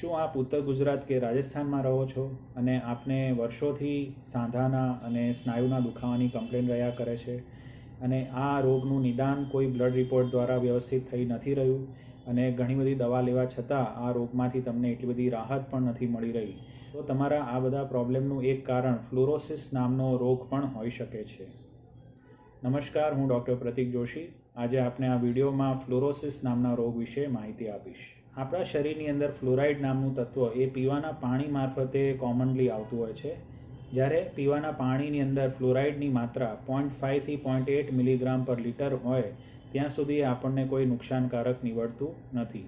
શું આપ ઉત્તર ગુજરાત કે રાજસ્થાનમાં રહો છો? અને આપને વર્ષોથી સાંધાના અને સ્નાયુના દુખાવાની કમ્પ્લેન રહ્યા કરે છે? અને આ રોગનું નિદાન કોઈ બ્લડ રિપોર્ટ દ્વારા વ્યવસ્થિત થઈ નથી રહ્યું? અને ઘણી બધી દવા લેવા છતાં આ રોગમાંથી તમને એટલી બધી રાહત પણ નથી મળી રહી. તો તમારા આ બધા પ્રોબ્લેમનું એક કારણ ફ્લોરોસિસ નામનો રોગ પણ હોઈ શકે છે. નમસ્કાર, હું ડૉક્ટર પ્રતિક જોશી. આજે આપને આ વિડીયોમાં ફ્લોરોસિસ નામના રોગ વિશે માહિતી આપીશ. આપણા શરીરની અંદર ફ્લોરાઇડ નામનું તત્વ એ પીવાના પાણી મારફતે કોમનલી આવતું હોય છે. જ્યારે પીવાના પાણીની અંદર ફ્લોરાઇડની માત્રા point ફાઇવથી point eight milligram per litre હોય, ત્યાં સુધી આપણને કોઈ નુકસાનકારક નીવડતું નથી.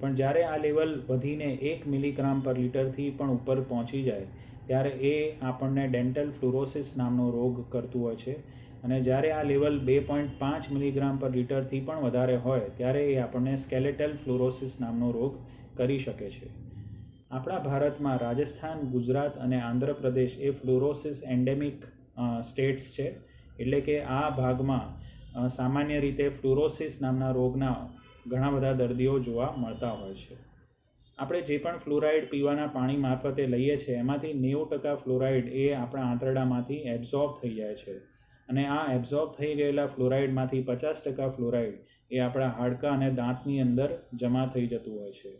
પણ જ્યારે આ લેવલ વધીને એક મિલીગ્રામ પર લીટરથી પણ ઉપર પહોંચી જાય, ત્યારે એ આપણને ડેન્ટલ ફ્લોરોસિસ નામનો રોગ કરતું હોય છે. અને જ્યારે આ લેવલ બે પોઈન્ટ પાંચ મિલીગ્રામ પર લીટરથી પણ વધારે હોય, ત્યારે એ આપણને સ્કેલેટલ ફ્લોરોસિસ નામનો રોગ કરી શકે છે. આપણા ભારતમાં રાજસ્થાન, ગુજરાત અને આંધ્રપ્રદેશ એ ફ્લોરોસિસ એન્ડેમિક સ્ટેટ્સ છે. એટલે કે આ ભાગમાં સામાન્ય રીતે ફ્લોરોસિસ નામના રોગના ઘણા બધા દર્દીઓ જોવા મળતા હોય છે. આપણે જે પણ ફ્લોરાઇડ પીવાના પાણી મારફતે લઈએ છીએ, એમાંથી નેવું ટકા ફ્લોરાઇડ એ આપણા આંતરડામાંથી એબ્ઝોર્બ થઈ જાય છે. અને આ એબ્ઝોર્બ થઈ ગયેલા ફ્લોરાઇડમાંથી પચાસ ટકા ફ્લોરાઇડ એ આપણા હાડકાં અને દાંતની અંદર જમા થઈ જતું હોય છે.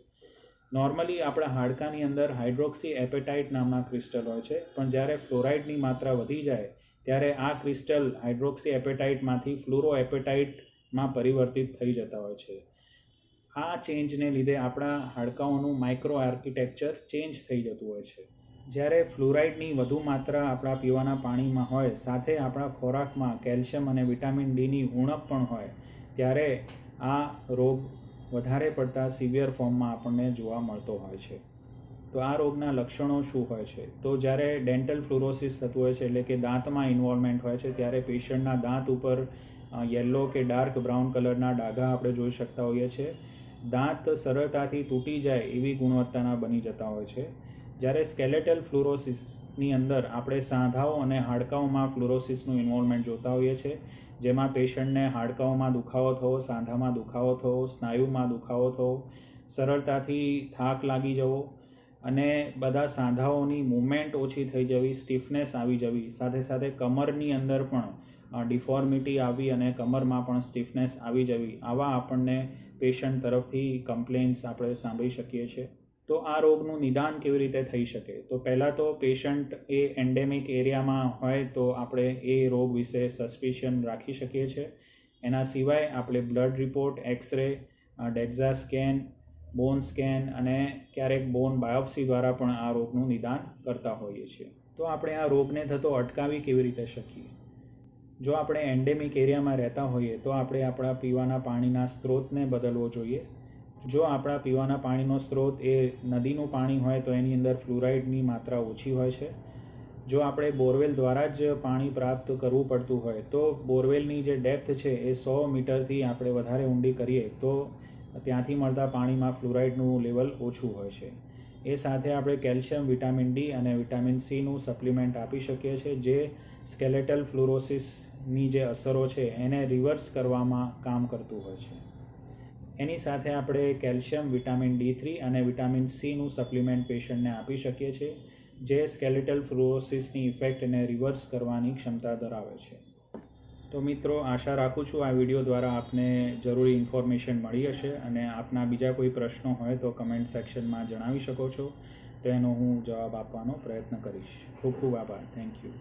નોર્મલી આપણા હાડકાની અંદર હાઇડ્રોક્સી એપેટાઇટ નામના ક્રિસ્ટલ હોય છે, પણ જ્યારે ફ્લોરાઇડની માત્રા વધી જાય, ત્યારે આ ક્રિસ્ટલ હાઇડ્રોક્સી એપેટાઇટમાંથી ફ્લોરો એપેટાઇટમાં પરિવર્તિત થઈ જતા હોય છે. આ ચેન્જને લીધે આપણા હાડકાઓનું માઇક્રો આર્કિટેક્ચર ચેન્જ થઈ જતું હોય છે. જ્યારે ફ્લોરાઇડની વધુ માત્રા આપણા પીવાના પાણીમાં હોય, સાથે આપણા ખોરાકમાં કેલ્શિયમ અને વિટામિન ડીની ઉણપ પણ હોય, ત્યારે આ રોગ વધારે પડતા સિવિયર ફોર્મમાં આપણને જોવા મળતો હોય છે. તો આ રોગના લક્ષણો શું હોય છે? તો જ્યારે ડેન્ટલ ફ્લોરોસિસ થતું હોય છે, એટલે કે દાંતમાં ઇન્વોલ્વમેન્ટ હોય છે, ત્યારે પેશન્ટના દાંત ઉપર યલો કે ડાર્ક બ્રાઉન કલરના ડાઘા આપણે જોઈ શકતા હોઈએ છીએ. દાંત સરળતાથી તૂટી જાય એવી ગુણવત્તાના બની જતા હોય છે. જ્યારે સ્કેલેટલ ફ્લોરોસિસની અંદર આપણે સાંધાઓ અને હાડકાઓમાં ફ્લોરોસિસનું ઇન્વોલ્વમેન્ટ જોતા હોઈએ છીએ, જેમાં પેશન્ટને હાડકાઓમાં દુખાવો થવો, સાંધામાં દુખાવો થવો, સ્નાયુમાં દુખાવો થવો, સરળતાથી થાક લાગી જવો અને બધા સાંધાઓની મૂવમેન્ટ ઓછી થઈ જવી સ્ટીફનેસ આવી જવી, સાથે સાથે કમરની અંદર પણ ડિફોર્મિટી આવી અને કમરમાં પણ સ્ટીફનેસ આવી જવી, આવા આપણને પેશન્ટ તરફથી કમ્પ્લેન્ટ્સ આપણે સાંભળી શકીએ છીએ. તો આ રોગનું નિદાન કેવી રીતે થઈ શકે? તો પહેલાં તો પેશન્ટ એ એન્ડેમિક એરિયામાં હોય તો આપણે એ રોગ વિશે સસ્પિશન રાખી શકીએ છીએ. એના સિવાય આપણે blood report x-ray DEXA scan bone scan અને ક્યારેક બોન બાયોપ્સી દ્વારા પણ આ રોગનું નિદાન કરતા હોઈએ છીએ. તો આપણે આ રોગને થતો અટકાવી કેવી રીતે શકીએ? જો આપણે એન્ડેમિક એરિયામાં રહેતા હોઈએ તો આપણે આપણા પીવાના પાણીના સ્ત્રોતને બદલવો જોઈએ. જો આપણા પીવાના પાણીનો સ્ત્રોત એ નદીનું પાણી હોય તો એની અંદર ફ્લુરાઇડની માત્રા ઓછી હોય છે. જો આપણે બોરવેલ દ્વારા જ પાણી પ્રાપ્ત કરવું પડતું હોય તો બોરવેલની જે ડેપ્થ છે એ સો મીટરથી આપણે વધારે ઊંડી કરીએ તો ત્યાંથી મળતા પાણીમાં ફ્લુરાઇડનું લેવલ ઓછું હોય છે. એ સાથે આપણે કેલ્શિયમ, વિટામિન ડી અને વિટામિન સીનું સપ્લિમેન્ટ આપી શકીએ છીએ જે સ્કેલેટલ ફ્લોરોસિસની જે અસરો છે એને રિવર્સ કરવામાં કામ કરતું હોય છે. એની સાથે આપણે કેલ્શિયમ, વિટામિન ડી થ્રી અને વિટામિન સીનું સપ્લિમેન્ટ પેશન્ટને આપી શકીએ છીએ, જે સ્કેલેટલ ફ્લોરોસિસની ઇફેક્ટને રિવર્સ કરવાની ક્ષમતા ધરાવે છે. તો મિત્રો, આશા રાખું છું આ વીડિયો દ્વારા આપને જરૂરી ઇન્ફોર્મેશન મળી હશે અને આપના બીજા કોઈ પ્રશ્નો હોય તો કમેન્ટ સેક્શનમાં જણાવી શકો છો. તો એનો હું જવાબ આપવાનો પ્રયત્ન કરીશ. ખૂબ ખૂબ આભાર. Thank you.